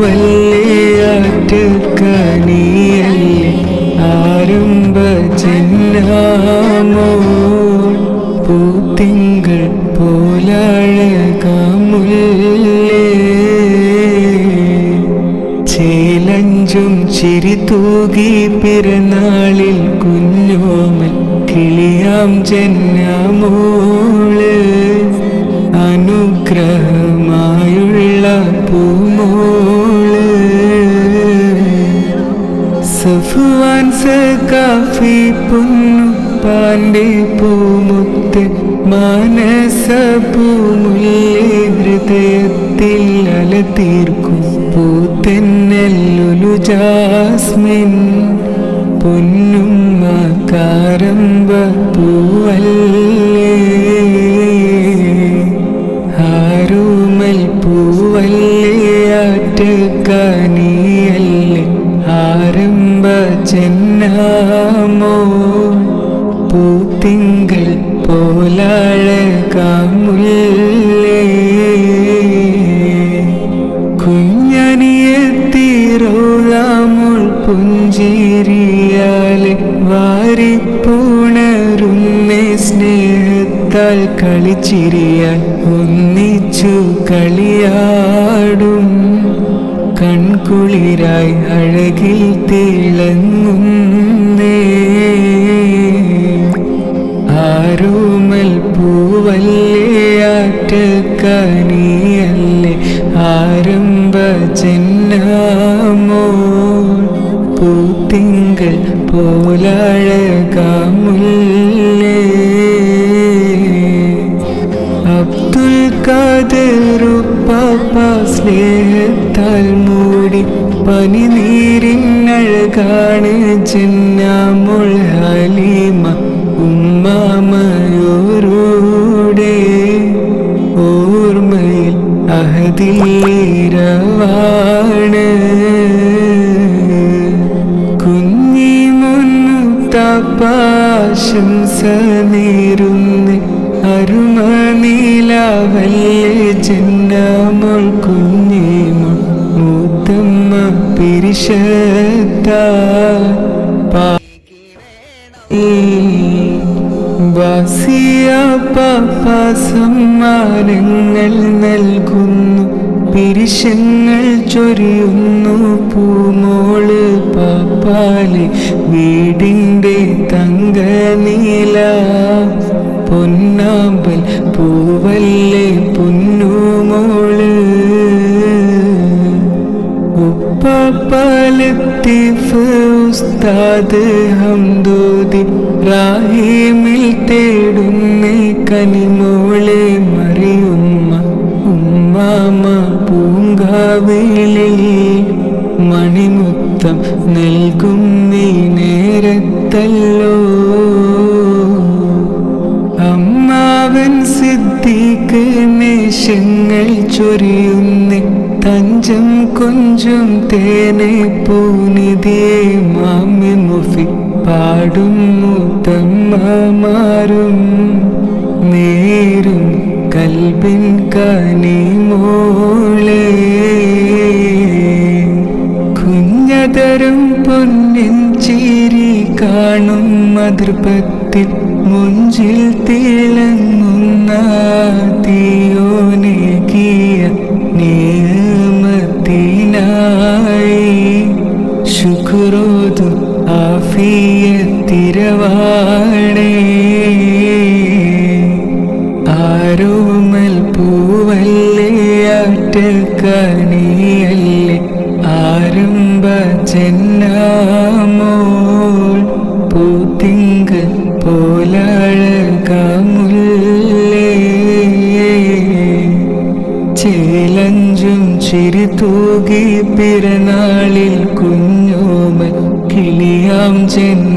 പൂവല്ലേ ആറ്റുകണിയല്ലേ ആരംഭ ചെന്നാമോ പൂത്തിങ്കൾ പോലഴകാമുല്ലേ? ചേലഞ്ചും ചിരി തൂകി പിറന്നാളിൽ കുഞ്ഞോമൽ കിളിയാം ജന്മോൾ സഫുവാൻ സകാഫി പൊന്നുപ്പാന്റെ പൂമുത്ത് മാനസ പൂമുല്ലേ ഹൃദയത്തിൽ അല തീർക്കും പൂത്തെന്നല്ലുലു ജാസ്മിൻ പൊന്നും കാരമ്പ പൂവല്ലേ. ആരൂമൽ പൂവല്ലേ ആറ്റക്കാനിയല്ലേ ആരംഭ ചെന്നാമോ? പൂത്തിങ്കൾ പോലാഴകാമുല്ലേ? കുഞ്ഞനിയെത്തിരോളാമുൾ പുഞ്ചിരിയാലെ വാരിപ്പുണരുന്നേ സ്നേഹത്താൽ കളിച്ചിരിയാൽ ഒന്നിച്ചു കളിയാടും. കൺകുളിരായി അഴകിൽ തിളങ്ങുന്നേ. ആരോമൽ പൂവല്ലേ ആറ്റക്കാനിയല്ലേ ആരംഭ ചെന്നാമോ പൂത്തിങ്കൾ പോലഴകാമുല്ലേ. അബ്ദുൽ ഖാദറുപ്പാപ്പ സ്നേഹത്താൽ മൂടി പനിനീരിനഴകാണ് ചെന്നാമോൾ ഹലീമ ഉമ്മാമയോരൂടെ. ഓർമ്മയിൽ അഹതീരവാണ് കുഞ്ഞി മുന്നുത്താപ്പാശംസ നേരുന്ന് അരുമ പിരിശത്ത ബാസിയ പാപ്പ സമ്മാനങ്ങൾ നൽകുന്നു. പിരിശങ്ങൾ ചൊരിയുന്നു പൂമോൾ പാപ്പാൽ. വീടിന്റെ തങ്ക ഉപ്പാലത്തീഫ് ഉസ്താദ് ഹംദോദി റാഹിമിൽ തേടുന്ന കനിമോളെ മറിയുമ്മ ഉമ്മാമ പൂങ്കാവിളിൽ മണിമുത്തം നൽകും നീ നേരത്തല്ലോ. സിദ്ദീഖ് ചൊരിയുന്നി തഞ്ചും കൊഞ്ചും തേനെ പൂനിധിയെ മാമി മുഫി പാടും തമ്മമാരും നേരും കൽബിൻ കനി മോളെ. കുഞ്ഞതരും പൊന്നിൻ ചിരി കാണും മതൃപത്തിൽ മുഞ്ചിൽ തിളങ്ങുന്ന തീയോനേകിയ നിയമത്തിനായി ശുക്രോതും ആഫിയത്തിരവാണേ ആരോമൽ പൂവല്ലേ ആറ്റക്കണിയല്ലേ ആരംഭ ചെന്നാമോൾ ചേലഞ്ചും ചിരി തൂകി പിറനാളിൽ കുഞ്ഞോമൻ കിളിയാം ചെന്ന